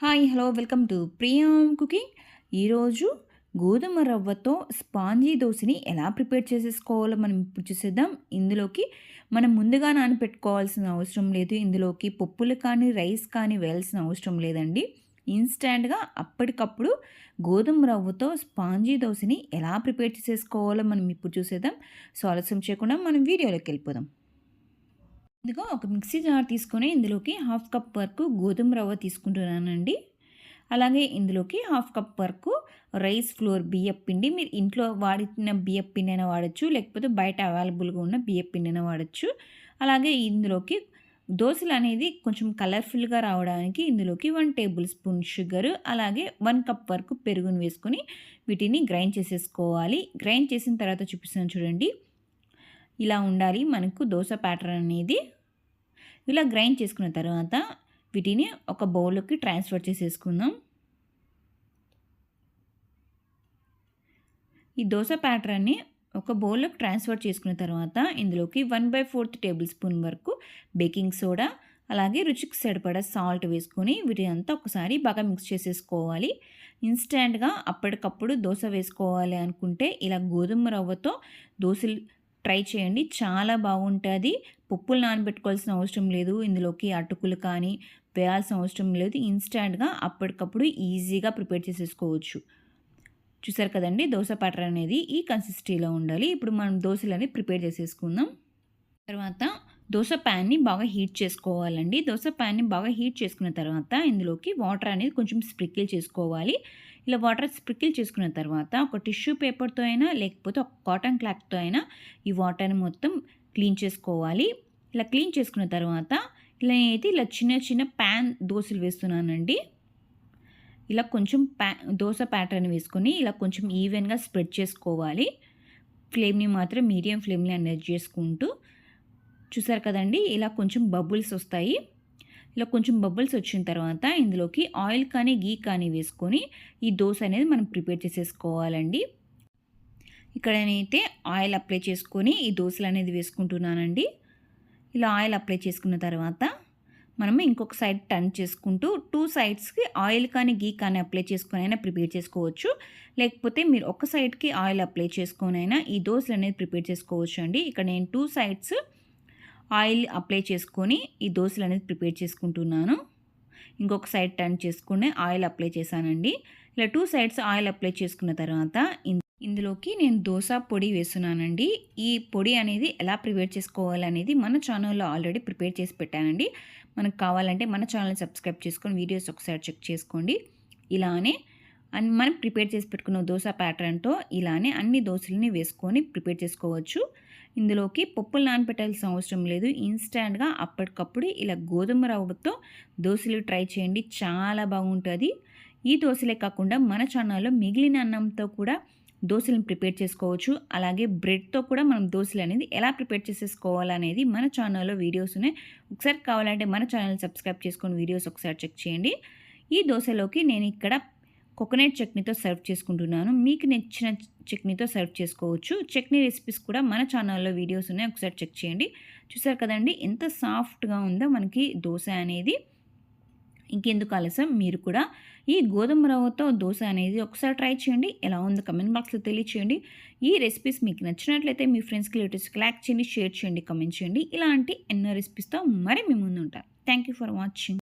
Hi hello welcome to Priyam cooking. ఈరోజు గోధుమ రవ్వతో స్పాంజీ దోశని ఎలా ప్రిపేర్ చేసేసుకోవాలో మనం ఇప్పుడు చూసేద్దాం. ఇందులోకి మనం ముందుగా నానపెట్టుకోవాల్సిన అవసరం లేదు. ఇందులోకి పప్పులు కానీ రైస్ కానీ వేయాల్సిన అవసరం లేదండి. ఇన్స్టాంట్గా అప్పటికప్పుడు గోధుమ రవ్వతో స్పాంజీ దోశని ఎలా ప్రిపేర్ చేసేసుకోవాలో మనం ఇప్పుడు చూసేద్దాం. సో ఆలస్యం చేయకుండా మనం వీడియోలోకి వెళ్ళిపోదాం. ముందుగా ఒక మిక్సీ జార్ తీసుకొని ఇందులోకి హాఫ్ కప్ వరకు గోధుమ రవ్వ తీసుకుంటున్నానండి. అలాగే ఇందులోకి హాఫ్ కప్ వరకు రైస్ ఫ్లోర్ బియ్యం పిండి మీరు ఇంట్లో వాడిన బియ్యం పిండి అయినా వాడచ్చు లేకపోతే బయట అవైలబుల్గా ఉన్న బియ్యం పిండి అయినా వాడచ్చు. అలాగే ఇందులోకి దోశలు అనేది కొంచెం కలర్ఫుల్గా రావడానికి ఇందులోకి వన్ టేబుల్ స్పూన్ షుగర్ అలాగే వన్ కప్ వరకు పెరుగును వేసుకొని వీటిని గ్రైండ్ చేసేసుకోవాలి. గ్రైండ్ చేసిన తర్వాత చూపిస్తాను చూడండి. ఇలా ఉండాలి. మనకు దోశ ప్యాటర్న్ అనేది ఇలా గ్రైండ్ చేసుకున్న తర్వాత వీటిని ఒక బౌల్లోకి ట్రాన్స్ఫర్ చేసేసుకుందాం. ఈ దోశ ప్యాటర్న్ని ఒక బౌల్లోకి ట్రాన్స్ఫర్ చేసుకున్న తర్వాత ఇందులోకి one by fourth tablespoon వరకు బేకింగ్ సోడా అలాగే రుచికి సరిపడా సాల్ట్ వేసుకొని వీటిని అంతా ఒకసారి బాగా మిక్స్ చేసేసుకోవాలి. ఇన్స్టెంట్గా అప్పటికప్పుడు దోశ వేసుకోవాలి అనుకుంటే ఇలా గోధుమ రవ్వతో దోశలు ట్రై చేయండి. చాలా బాగుంటుంది. పప్పులు నానబెట్టుకోవాల్సిన అవసరం లేదు. ఇందులోకి అటుకులు కానీ వేయాల్సిన అవసరం లేదు. ఇన్స్టాంట్గా అప్పటికప్పుడు ఈజీగా ప్రిపేర్ చేసేసుకోవచ్చు. చూసారు కదండి? దోశ పటర్ అనేది ఈ కన్సిస్టీలో ఉండాలి. ఇప్పుడు మనం దోశలు అనేది ప్రిపేర్ చేసేసుకుందాం. తర్వాత దోశ ప్యాన్ని బాగా హీట్ చేసుకోవాలండి. దోశ ప్యాన్ని బాగా హీట్ చేసుకున్న తర్వాత ఇందులోకి వాటర్ అనేది కొంచెం స్ప్రిక్కిల్ చేసుకోవాలి. ఇలా వాటర్ స్ప్రిక్కిల్ చేసుకున్న తర్వాత ఒక టిష్యూ పేపర్తో అయినా లేకపోతే ఒక కాటన్ క్లాత్తో అయినా ఈ వాటర్ని మొత్తం క్లీన్ చేసుకోవాలి. ఇలా క్లీన్ చేసుకున్న తర్వాత ఇలా అయితే ఇలా చిన్న చిన్న ప్యాన్ దోశలు వేస్తున్నానండి. ఇలా కొంచెం ప్యా దోశ ప్యాటర్న్ వేసుకొని ఇలా కొంచెం ఈవెన్గా స్ప్రెడ్ చేసుకోవాలి. ఫ్లేమ్ని మాత్రం మీడియం ఫ్లేమ్ని అనేది చేసుకుంటూ చూసారు కదండి ఇలా కొంచెం బబుల్స్ వస్తాయి. ఇలా కొంచెం బబుల్స్ వచ్చిన తర్వాత ఇందులోకి ఆయిల్ కానీ గీ కానీ వేసుకొని ఈ దోశ అనేది మనం ప్రిపేర్ చేసేసుకోవాలండి. ఇక్కడ నేనైతే ఆయిల్ అప్లై చేసుకొని ఈ దోశలు అనేది వేసుకుంటున్నానండి. ఇలా ఆయిల్ అప్లై చేసుకున్న తర్వాత మనము ఇంకొక సైడ్ టర్న్ చేసుకుంటూ టూ సైడ్స్కి ఆయిల్ కానీ గీ కానీ అప్లై చేసుకొని అయినా ప్రిపేర్ చేసుకోవచ్చు. లేకపోతే మీరు ఒక సైడ్కి ఆయిల్ అప్లై చేసుకొని అయినా ఈ దోశలు అనేది ప్రిపేర్ చేసుకోవచ్చు అండి ఇక్కడ నేను టూ సైడ్స్ ఆయిల్ అప్లై చేసుకొని ఈ దోశలు అనేది ప్రిపేర్ చేసుకుంటున్నాను. ఇంకొక సైడ్ టర్న్ చేసుకుని ఆయిల్ అప్లై చేశానండి. ఇలా టూ సైడ్స్ ఆయిల్ అప్లై చేసుకున్న తర్వాత ఇందులోకి నేను దోశ పొడి వేస్తున్నానండి. ఈ పొడి అనేది ఎలా ప్రిపేర్ చేసుకోవాలనేది మన ఛానల్లో ఆల్రెడీ ప్రిపేర్ చేసి పెట్టానండి. మనకు కావాలంటే మన ఛానల్ని సబ్స్క్రైబ్ చేసుకొని వీడియోస్ ఒకసారి చెక్ చేసుకోండి. ఇలానే అండ్ మనం ప్రిపేర్ చేసి పెట్టుకున్న దోశ ప్యాటర్న్తో ఇలానే అన్ని దోశలని వేసుకొని ప్రిపేర్ చేసుకోవచ్చు. ఇందులోకి పప్పులు నానపెట్టాల్సిన అవసరం లేదు. ఇన్స్టాంట్గా అప్పటికప్పుడు ఇలా గోధుమ రవ్వతో దోశలు ట్రై చేయండి. చాలా బాగుంటుంది. ఈ దోశలే కాకుండా మన ఛానల్లో మిగిలిన అన్నంతో కూడా దోశలను ప్రిపేర్ చేసుకోవచ్చు. అలాగే బ్రెడ్తో కూడా మనం దోశలు అనేది ఎలా ప్రిపేర్ చేసేసుకోవాలనేది మన ఛానల్లో వీడియోస్ ఉన్నాయి. ఒకసారి కావాలంటే మన ఛానల్ సబ్స్క్రైబ్ చేసుకొని వీడియోస్ ఒకసారి చెక్ చేయండి. ఈ దోశలోకి నేను ఇక్కడ కోకోనట్ చట్నీతో సర్వ్ చేసుకుంటున్నాను. మీకు నచ్చిన చట్నీతో సర్వ్ చేసుకోవచ్చు. చట్నీ రెసిపీస్ కూడా మన ఛానల్లో వీడియోస్ ఉన్నాయి. ఒకసారి చెక్ చేయండి. చూసారు కదండి ఎంత సాఫ్ట్గా ఉందో మనకి దోశ అనేది. ఇంకెందుకు ఆలస్యం మీరు కూడా ఈ గోధుమ రవ్వతో దోశ అనేది ఒకసారి ట్రై చేయండి. ఎలా ఉందో కమెంట్ బాక్స్లో తెలియచేయండి. ఈ రెసిపీస్ మీకు నచ్చినట్లయితే మీ ఫ్రెండ్స్కి రిలేటివ్స్కి లైక్ చేయండి షేర్ చేయండి కమెంట్ చేయండి. ఇలాంటి ఎన్నో రెసిపీస్తో మరి మీ ముందు ఉంటారు థ్యాంక్ యూ ఫర్ వాచింగ్